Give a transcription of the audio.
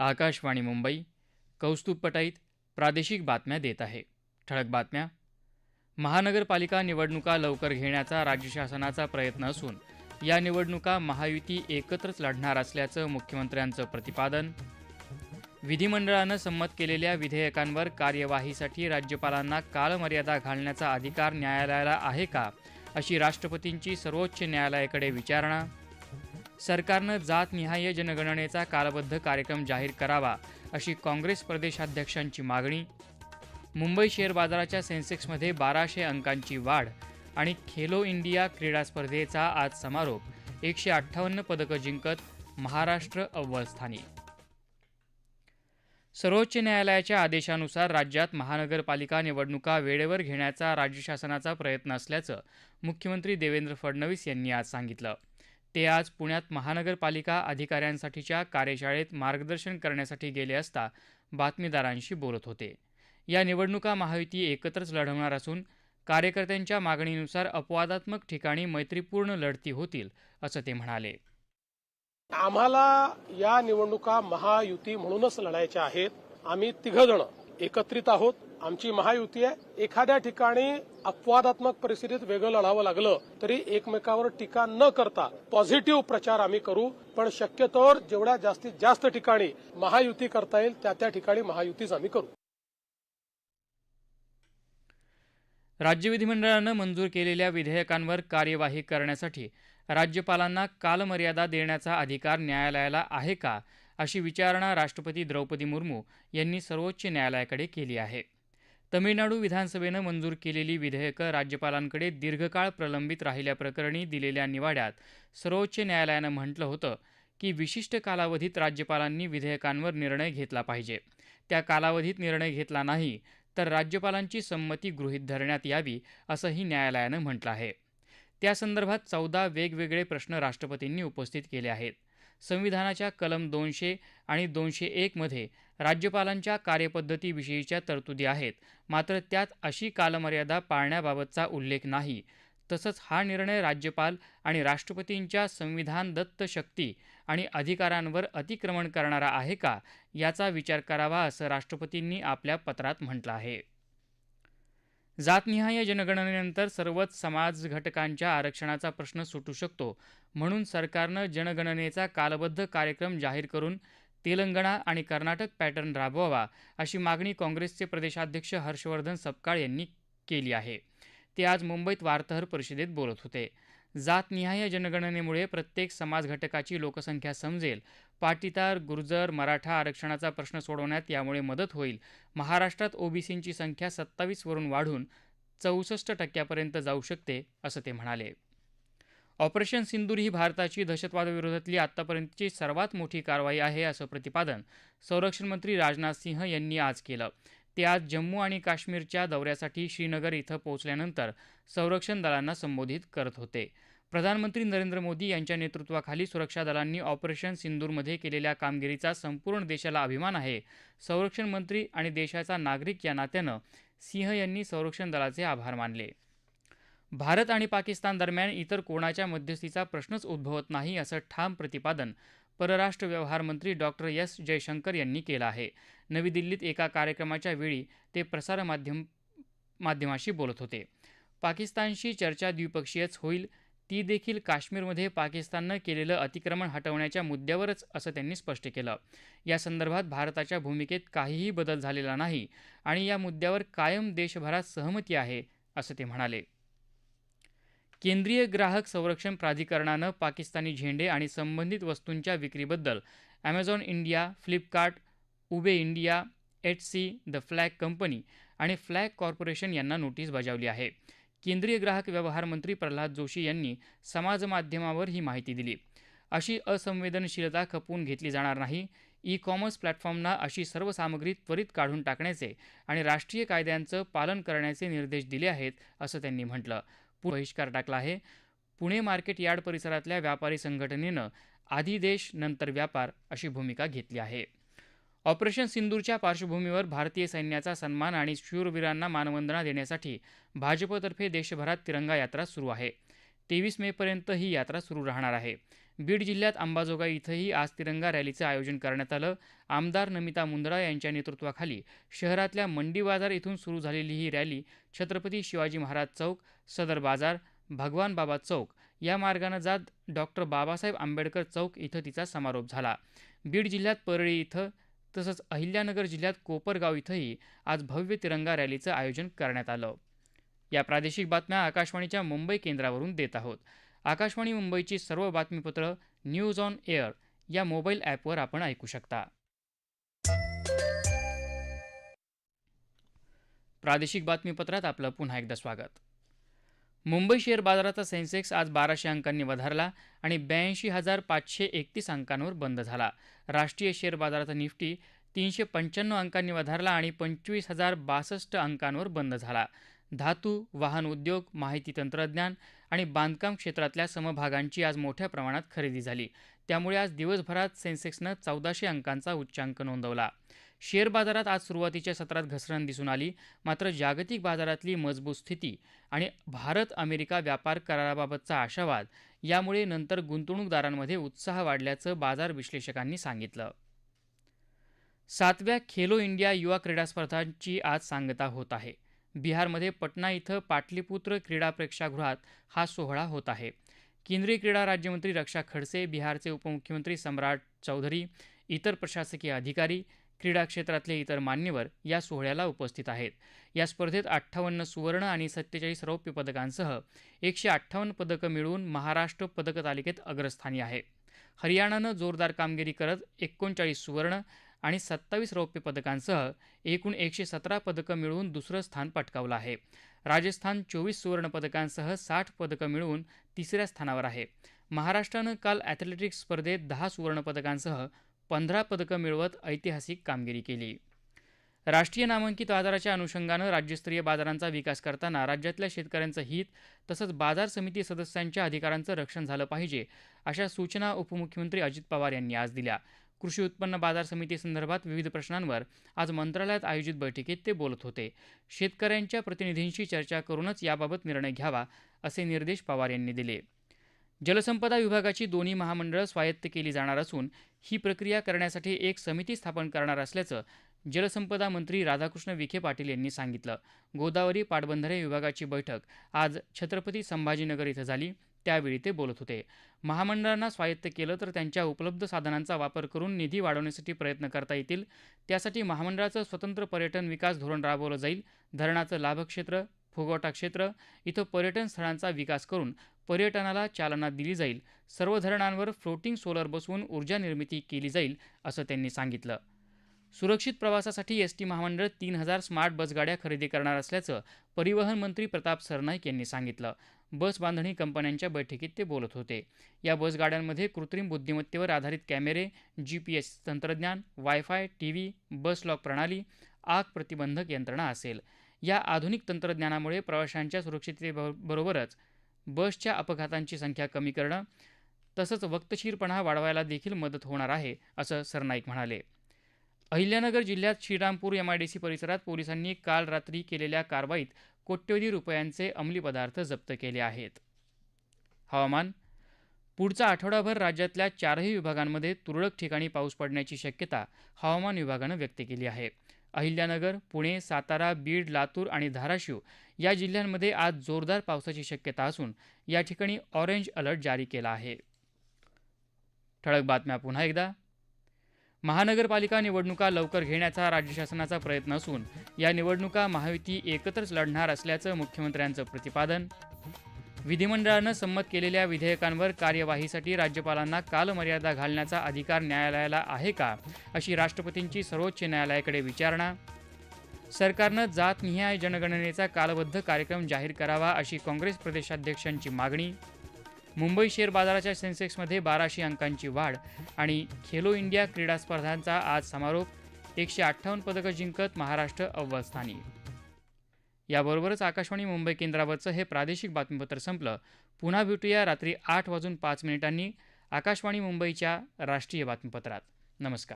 आकाशवाणी मुंबई कौस्तुभ पटाईत प्रादेशिक बातम्या देत आहे. ठळक बातम्या. महानगरपालिका निवडणुका लवकर घेण्याचा राज्य शासनाचा प्रयत्न असून या निवडणुका महायुती एकत्रच लढणार असल्याचं मुख्यमंत्र्यांचं प्रतिपादन. विधिमंडळानं संमत केलेल्या विधेयकांवर कार्यवाहीसाठी राज्यपालांना कालमर्यादा घालण्याचा अधिकार न्यायालयाला आहे का अशी राष्ट्रपतींची सर्वोच्च न्यायालयाकडे विचारणा सरकारनं जातनिहाय जनगणनेचा कालबद्ध कार्यक्रम जाहीर करावा अशी काँग्रेस प्रदेशाध्यक्षांची मागणी. मुंबई शेअर बाजाराच्या सेन्सेक्समध्ये बाराशे अंकांची वाढ आणि खेलो इंडिया क्रीडा स्पर्धेचा आज समारोप. एकशे अठ्ठावन्न पदकं जिंकत महाराष्ट्र अव्वल स्थानी. सर्वोच्च न्यायालयाच्या आदेशानुसार राज्यात महानगरपालिका निवडणुका वेळेवर घेण्याचा राज्य शासनाचा प्रयत्न असल्याचं मुख्यमंत्री देवेंद्र फडणवीस यांनी आज सांगितलं. ते आज पुण्यात महानगरपालिका अधिकाऱ्यांसाठीच्या कार्यशाळेत मार्गदर्शन करण्यासाठी गेले असता बातमीदारांशी बोलत होते. या निवडणुका महायुती एकत्रच लढवणार असून कार्यकर्त्यांच्या मागणीनुसार अपवादात्मक ठिकाणी मैत्रीपूर्ण लढती होतील असं ते म्हणाले. आम्हाला या निवडणुका महायुती म्हणूनच लढायच्या आहेत. आम्ही तिघजण एकत्रित आहोत. आमची महायुती आहे. एखाद्या ठिकाणी अपवादात्मक परिस्थितीत वेगळं लढावं लागलं तरी एकमेकावर टीका न करता पॉझिटिव्ह प्रचार आम्ही करू. पण शक्यतोवर जेवढ्या जास्तीत जास्त ठिकाणी महायुती करता येईल त्या त्या ठिकाणी महायुतीच आम्ही करू. राज्य विधिमंडळानं मंजूर केलेल्या विधेयकांवर कार्यवाही करण्यासाठी राज्यपालांना कालमर्यादा देण्याचा अधिकार न्यायालयाला आहे का अशी विचारणा राष्ट्रपती द्रौपदी मुर्मू यांनी सर्वोच्च न्यायालयाकडे केली आहे. तमिळनाडू विधानसभेनं मंजूर केलेली विधेयकं राज्यपालांकडे दीर्घकाळ प्रलंबित राहिल्याप्रकरणी दिलेल्या निवाड्यात सर्वोच्च न्यायालयानं म्हटलं होतं की विशिष्ट कालावधीत राज्यपालांनी विधेयकांवर निर्णय घेतला पाहिजे. त्या कालावधीत निर्णय घेतला नाही तर राज्यपालांची संमती गृहीत धरण्यात यावी असंही न्यायालयानं म्हटलं आहे. त्यासंदर्भात चौदा वेगवेगळे प्रश्न राष्ट्रपतींनी उपस्थित केले आहेत. संविधानाच्या कलम दोनशे आणि दोनशे एकमध्ये राज्यपालांच्या कार्यपद्धतीविषयीच्या तरतुदी आहेत. मात्र त्यात अशी कालमर्यादा पाळण्याबाबतचा उल्लेख नाही. तसंच हा निर्णय राज्यपाल आणि राष्ट्रपतींच्या संविधान दत्त शक्ती आणि अधिकारांवर अतिक्रमण करणारा आहे का याचा विचार करावा असं राष्ट्रपतींनी आपल्या पत्रात म्हटलं आहे. जातनिहाय जनगणनेनंतर सर्वच समाज घटकांच्या आरक्षणाचा प्रश्न सुटू शकतो. म्हणून सरकारनं जनगणनेचा कालबद्ध कार्यक्रम जाहीर करून तेलंगणा आणि कर्नाटक पॅटर्न राबवावा अशी मागणी काँग्रेसचे प्रदेशाध्यक्ष हर्षवर्धन सपकाळ यांनी केली आहे. ते आज मुंबईत वार्ताहर परिषदेत बोलत होते. जातनिहाय जनगणनेमुळे प्रत्येक समाज घटकाची लोकसंख्या समजेल. पाटीदार गुर्जर मराठा आरक्षणाचा प्रश्न सोडवण्यात यामुळे मदत होईल. महाराष्ट्रात ओबीसींची संख्या सत्तावीसवरून वाढून चौसष्ट टक्क्यापर्यंत जाऊ शकते असं ते म्हणाले. ऑपरेशन सिंदूर ही भारताची दहशतवादाविरोधातली आतापर्यंतची सर्वात मोठी कारवाई आहे असं प्रतिपादन संरक्षण मंत्री राजनाथ सिंह यांनी आज केलं. ते आज जम्मू आणि काश्मीरच्या दौऱ्यासाठी श्रीनगर इथं पोहोचल्यानंतर संरक्षण दलांना संबोधित करत होते. प्रधानमंत्री नरेंद्र मोदी यांच्या नेतृत्वाखाली सुरक्षा दलांनी ऑपरेशन सिंदूरमध्ये केलेल्या कामगिरीचा संपूर्ण देशाला अभिमान आहे. संरक्षण मंत्री आणि देशाचा नागरिक या नात्यानं सिंह यांनी संरक्षण दलाचे आभार मानले. भारत आणि पाकिस्तान दरम्यान इतर कोणाच्या मध्यस्थीचा प्रश्नच उद्भवत नाही असं ठाम प्रतिपादन परराष्ट्र व्यवहार मंत्री डॉक्टर एस. जयशंकर यांनी केलं आहे. नवी दिल्लीत एका कार्यक्रमाच्या वेळी ते प्रसारमाध्यम माध्यमाशी बोलत होते. पाकिस्तानशी चर्चा द्विपक्षीयच होईल ती देखील काश्मीरमध्ये पाकिस्ताननं केलेलं अतिक्रमण हटवण्याच्या मुद्द्यावरच असं त्यांनी स्पष्ट केलं. या संदर्भात भारताच्या भूमिकेत काहीही बदल झालेला नाही आणि या मुद्द्यावर कायम देशभरात सहमती आहे असं ते म्हणाले. केंद्रीय ग्राहक संरक्षण प्राधिकरणानं पाकिस्तानी झेंडे आणि संबंधित वस्तूंच्या विक्रीबद्दल Amazon India Flipkart Uber India H C the flag company आणि फ्लॅग कॉर्पोरेशन यांना नोटीस बजावली आहे. केंद्रीय ग्राहक व्यवहार मंत्री प्रल्हाद जोशी यांनी समाजमाध्यमावर ही माहिती दिली. अशी असंवेदनशीलता खपवून घेतली जाणार नाही. ई कॉमर्स प्लॅटफॉर्मना अशी सर्व सामग्री त्वरित काढून टाकण्याचे आणि राष्ट्रीय कायद्यांचं पालन करण्याचे निर्देश दिले आहेत असं त्यांनी म्हटलं. बहिष्कार टाकला आहे. पुणे मार्केट यार्ड परिसरातल्या व्यापारी संघटनेनं आधी देश नंतर व्यापार अशी भूमिका घेतली आहे. ऑपरेशन सिंदूरच्या पार्श्वभूमीवर भारतीय सैन्याचा सन्मान आणि शूरवीरांना मानवंदना देण्यासाठी भाजपतर्फे देशभरात तिरंगा यात्रा सुरू आहे. तेवीस मेपर्यंत ही यात्रा सुरू राहणार आहे. बीड जिल्ह्यात अंबाजोगाई इथंही आज तिरंगा रॅलीचं आयोजन करण्यात आलं. आमदार नमिता मुंदडा यांच्या नेतृत्वाखाली शहरातल्या मंडी बाजार इथून सुरू झालेली ही रॅली छत्रपती शिवाजी महाराज चौक सदर बाजार भगवान बाबा चौक या मार्गानं जात डॉक्टर बाबासाहेब आंबेडकर चौक इथं तिचा समारोप झाला. बीड जिल्ह्यात परळी इथं तसंच अहिल्यानगर जिल्ह्यात कोपरगाव इथंही आज भव्य तिरंगा रॅलीचं आयोजन करण्यात आलं. या प्रादेशिक बातम्या आकाशवाणीच्या मुंबई केंद्रावरून देत आहोत. आकाशवाणी मुंबईची सर्व बातमीपत्र न्यूज ऑन एअर या मोबाईल ॲपवर आपण ऐकू शकता. प्रादेशिक बातमीपत्रात आपलं पुन्हा एकदा स्वागत. मुंबई शेअर बाजाराचा सेन्सेक्स आज बाराशे अंकांनी वधारला आणि ब्याऐंशी हजार पाचशे एकतीस अंकांवर बंद झाला. राष्ट्रीय शेअर बाजाराचा निफ्टी तीनशे पंच्याण्णव अंकांनी वधारला आणि पंचवीस हजार बासष्ट अंकांवर बंद झाला. धातू वाहन उद्योग माहिती तंत्रज्ञान आणि बांधकाम क्षेत्रातल्या समभागांची आज मोठ्या प्रमाणात खरेदी झाली. त्यामुळे आज दिवसभरात सेन्सेक्सनं चौदाशे अंकांचा उच्चांक नोंदवला. शेअर बाजारात आज सुरुवातीच्या सत्रात घसरण दिसून आली. मात्र जागतिक बाजारातली मजबूत स्थिती आणि भारत अमेरिका व्यापार कराराबाबतचा आशावाद यामुळे नंतर गुंतवणूकदारांमध्ये उत्साह वाढल्याचं बाजार विश्लेषकांनी सांगितलं. सातव्या खेलो इंडिया युवा क्रीडा स्पर्धांची आज सांगता होत आहे. बिहारमध्ये पटना इथं पाटलीपुत्र क्रीडा प्रेक्षागृहात हा सोहळा होत आहे. केंद्रीय क्रीडा राज्यमंत्री रक्षा खडसे बिहारचे उपमुख्यमंत्री सम्राट चौधरी इतर प्रशासकीय अधिकारी क्रीडा क्षेत्रातले इतर मान्यवर या सोहळ्याला उपस्थित आहेत. या स्पर्धेत अठ्ठावन्न सुवर्ण आणि सत्तेचाळीस रौप्य पदकांसह एकशे अठ्ठावन्न पदकं मिळवून महाराष्ट्र पदक तालिकेत अग्रस्थानी आहे. हरियाणानं जोरदार कामगिरी करत एकोणचाळीस सुवर्ण आणि सत्तावीस रौप्य पदकांसह एकूण एकशे सतरा पदकं मिळवून दुसरं स्थान पटकावलं आहे. राजस्थान चोवीस सुवर्ण पदकांसह साठ पदकं मिळवून तिसऱ्या स्थानावर आहे. महाराष्ट्रानं काल ॲथलेटिक्स स्पर्धेत दहा सुवर्णपदकांसह पंधरा पदकं मिळवत ऐतिहासिक कामगिरी केली. राष्ट्रीय नामांकित बाजाराच्या अनुषंगानं राज्यस्तरीय बाजारांचा विकास करताना राज्यातल्या शेतकऱ्यांचं हित तसंच बाजार समिती सदस्यांच्या अधिकारांचं रक्षण झालं पाहिजे अशा सूचना उपमुख्यमंत्री अजित पवार यांनी आज दिल्या. कृषी उत्पन्न बाजार समितीसंदर्भात विविध प्रश्नांवर आज मंत्रालयात आयोजित बैठकीत ते बोलत होते. शेतकऱ्यांच्या प्रतिनिधींशी चर्चा करूनच याबाबत निर्णय घ्यावा असे निर्देश पवार यांनी दिले. जलसंपदा विभागाची दोन्ही महामंडळं स्वायत्त केली जाणार असून ही प्रक्रिया करण्यासाठी एक समिती स्थापन करणार असल्याचं जलसंपदा मंत्री राधाकृष्ण विखे पाटील यांनी सांगितलं. गोदावरी पाटबंधारे विभागाची बैठक आज छत्रपती संभाजीनगर इथं झाली. त्यावेळी ते बोलत होते. महामंडळांना स्वायत्त केलं तर त्यांच्या उपलब्ध साधनांचा वापर करून निधी वाढवण्यासाठी प्रयत्न करता येतील. त्यासाठी महामंडळाचं स्वतंत्र पर्यटन विकास धोरण राबवलं जाईल. धरणाचं लाभक्षेत्र फुगवटा क्षेत्र इथं पर्यटन स्थळांचा विकास करून पर्यटनाला चालना दिली जाईल. सर्व धरणांवर फ्लोटिंग सोलर बसवून ऊर्जा निर्मिती केली जाईल असं त्यांनी सांगितलं. सुरक्षित प्रवासासाठी एस टी महामंडळ तीन हजार स्मार्ट बसगाड्या खरेदी करणार असल्याचं परिवहन मंत्री प्रताप सरनाईक यांनी सांगितलं. बस बांधणी कंपन्यांच्या बैठकीत ते बोलत होते. या बसगाड्यांमध्ये कृत्रिम बुद्धिमत्तेवर आधारित कॅमेरे जी पी एस तंत्रज्ञान wifi T V bus lock प्रणाली आग प्रतिबंधक यंत्रणा असेल. या आधुनिक तंत्रज्ञानामुळे प्रवाशांच्या सुरक्षिततेबरोबरच बसच्या अपघातांची संख्या कमी करणं तसंच वक्तशीरपणा वाढवायला देखील मदत होणार आहे असं सरनाईक म्हणाले. अहिल्यानगर जिल्ह्यात श्रीरामपूर एमआयडीसी परिसरात पोलिसांनी काल रात्री केलेल्या कारवाईत कोट्यवधी रुपयांचे अंमली पदार्थ जप्त केले आहेत. हवामान पुढचा आठवडाभर राज्यातल्या चारही विभागांमध्ये तुरळक ठिकाणी पाऊस पडण्याची शक्यता हवामान विभागानं व्यक्त केली आहे. अहिल्यानगर पुणे सातारा बीड लातूर आणि धाराशिव या जिल्ह्यांमध्ये आज जोरदार पावसाची शक्यता असून या ठिकाणी ऑरेंज अलर्ट जारी केला आहे. ठळक बातम्या पुन्हा एकदा. महानगरपालिका निवडणुका लवकर घेण्याचा राज्य शासनाचा प्रयत्न असून या निवडणुका महायुती एकत्रच लढणार असल्याचं मुख्यमंत्र्यांचं प्रतिपादन. विधिमंडळानं संमत केलेल्या विधेयकांवर कार्यवाहीसाठी राज्यपालांना कालमर्यादा घालण्याचा अधिकार न्यायालयाला आहे का अशी राष्ट्रपतींची सर्वोच्च न्यायालयाकडे विचारणा. सरकारनं जातनिहाय जनगणनेचा कालबद्ध कार्यक्रम जाहीर करावा अशी काँग्रेस प्रदेशाध्यक्षांची मागणी. मुंबई शेअर बाजाराच्या सेन्सेक्समध्ये बाराशे अंकांची वाढ आणि खेलो इंडिया क्रीडा स्पर्धांचा आज समारोप. एकशे अठ्ठावन्न पदकं जिंकत महाराष्ट्र अव्वलस्थानी. याबरोबरच आकाशवाणी मुंबई केंद्रावरचं हे प्रादेशिक बातमीपत्र संपलं. पुन्हा भेटूया रात्री आठ वाजून पाच मिनिटांनी आकाशवाणी मुंबईच्या राष्ट्रीय बातमीपत्रात. नमस्कार.